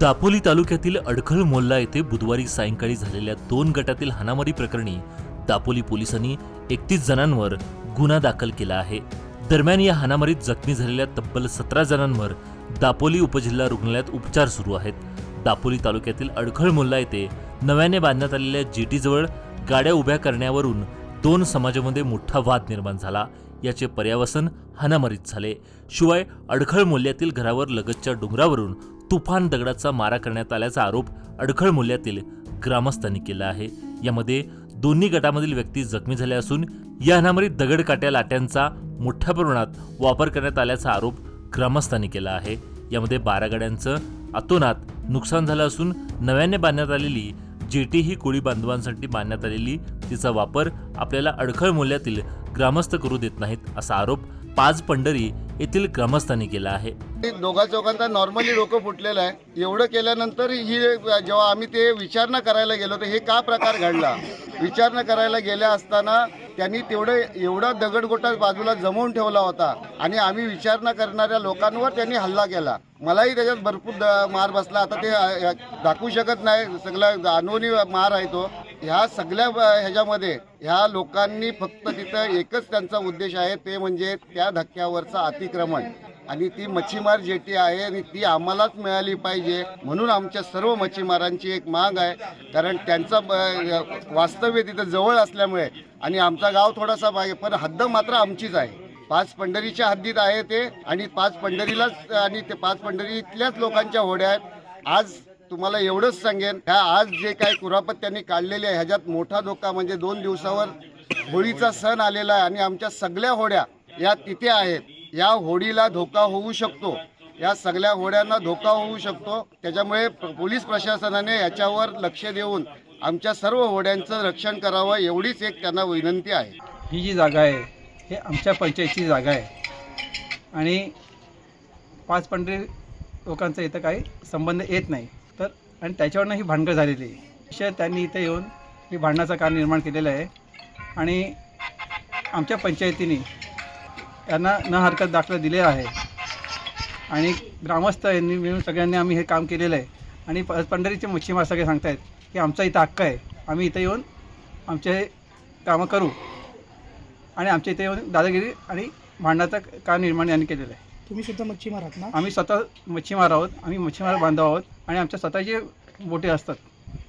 दापोली तालुक्यातील अडखळ मोल्ला येथे बुधवारी सायंकाळी झालेल्या दोन गटातील हाणामारी प्रकरणी दापोली पोलिसांनी एकतीस जणांवर गुन्हा दाखल केला आहे. दरम्यान या हाणामारीत जखमी झालेल्या तब्बल सतरा जणांवर दापोली उपजिल्हा रुग्णालयात उपचार सुरू आहेत. दापोली तालुक्यातील अडखळ मोल्ला येथे नव्याने बांधण्यात आलेल्या जेटीजवळ गाड्या उभ्या करण्यावरून दोन समाजामध्ये मोठा वाद निर्माण झाला. याचे पर्यावसन हानामारीत झाले. शिवाय अडखळ मोल्ल्यातील घरावर लगतच्या डोंगरावरून तुफान दगडाचा मारा करण्यात आल्याचा आरोप अडखळ मूल्यातील ग्रामस्थांनी केला आहे. यामध्ये दोन्ही गटामधील व्यक्ती जखमी झाल्या असून या दगड दगडकाट्या लाट्यांचा मोठ्या प्रमाणात वापर करण्यात आल्याचा आरोप ग्रामस्थांनी केला आहे. यामध्ये बारा गाड्यांचं अतोनात नुकसान झालं असून नव्याने बांधण्यात आलेली जेटी ही कोळी बांधवांसाठी बांधण्यात आलेली तिचा वापर आपल्याला अडखळ मूल्यातील ग्रामस्थ करू देत नाहीत असा आरोप पाच पंढरी येथील ग्रामस्थांनी केला आहे. दोघा चौघांचा नॉर्मली डोकं फुटलेलं आहे. एवढं केल्यानंतर ही जेव्हा आम्ही ते विचारणा करायला गेलो तर हे का प्रकार घडला? विचारणा करायला गेल्या असताना त्यांनी तेवढं एवढा दगडगोटा बाजूला जमवून ठेवला होता आणि आम्ही विचारणा करणाऱ्या लोकांवर त्यांनी हल्ला केला. मलाही त्याच्यात भरपूर द- मार बसला. आता ते दाखवू शकत नाही. सगळा अनोनी मार आहे तो. ह्या सगळ्या ब- ह्याच्यामध्ये ह्या लोकांनी फक्त तिथं एकच त्यांचा उद्देश आहे ते म्हणजे त्या धक्क्यावरचं अतिक्रमण. आणि ती मच्छीमार जेटी आहे आणि ती आम्हालाच मिळाली पाहिजे म्हणून आमच्या सर्व मच्छीमारांची एक माग आहे. कारण त्यांचं ब- वास्तव्य तिथं जवळ असल्यामुळे आणि आमचा गाव थोडासा मागे पण हद्द मात्र आमचीच आहे. पाच पंढरीच्या हद्दीत आहे ते आणि पाच पंढरीलाच आणि ते पाच पंढरीतल्याच लोकांच्या होड्या आहेत. आज तुम्हाला एवढंच सांगेन ह्या आज जे काही कुरापत त्यांनी काढलेली आहे ह्याच्यात मोठा धोका म्हणजे दोन दिवसावर होळीचा सण आलेला आहे आणि आमच्या सगळ्या होड्या या तिथे आहेत. या होडीला धोका होऊ शकतो. या सगळ्या होड्यांना धोका होऊ शकतो. त्याच्यामुळे पोलीस प्रशासनाने याच्यावर लक्ष देऊन आमच्या सर्व होड्यांचं रक्षण करावं एवढीच एक त्यांना विनंती आहे. ही जी जागा आहे हे आमच्या पंचायतची जागा आहे. आणि पाच पंढरी लोकांचा इथं काही संबंध येत नाही. आणि त्याच्यावरनं ही भांडणं झालेली आहे. विषय त्यांनी इथे येऊन ही भांडणाचं कारण निर्माण केलेलं आहे. आणि आमच्या पंचायतीने त्यांना न हरकत दाखला दिले आहे. आणि ग्रामस्थ यांनी मिळून सगळ्यांनी आम्ही हे काम केलेलं आहे. आणि प पंढरीचे मच्छीमार सगळे सांगतायत की आमचा इथं हक्क आहे. आम्ही इथं येऊन आमचे हे कामं करू. आणि आमच्या इथे येऊन दादागिरी आणि भांडणाचं काम निर्माण यांनी केलेलं आहे. तुम्ही सुद्धा मच्छीमार आहात ना? आम्ही स्वतः मच्छीमार आहोत आम्ही मच्छीमार बांधव आहोत आणि आमच्या स्वतःचे बोटे असतात.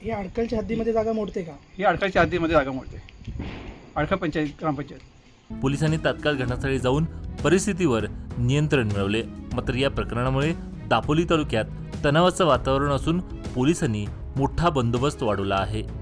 हे अडकलच्या हद्दीमध्ये जागा मोडते का? ही अडकळच्या हद्दीमध्ये जागा मोडते. अडखळ पंचायत ग्रामपंचायत. पोलिसांनी तात्काळ घटनास्थळी जाऊन परिस्थितीवर नियंत्रण मिळवले. मात्र या प्रकरणामुळे दापोली तालुक्यात तणावाचं वातावरण असून पोलिसांनी मोठा बंदोबस्त वाढवला आहे.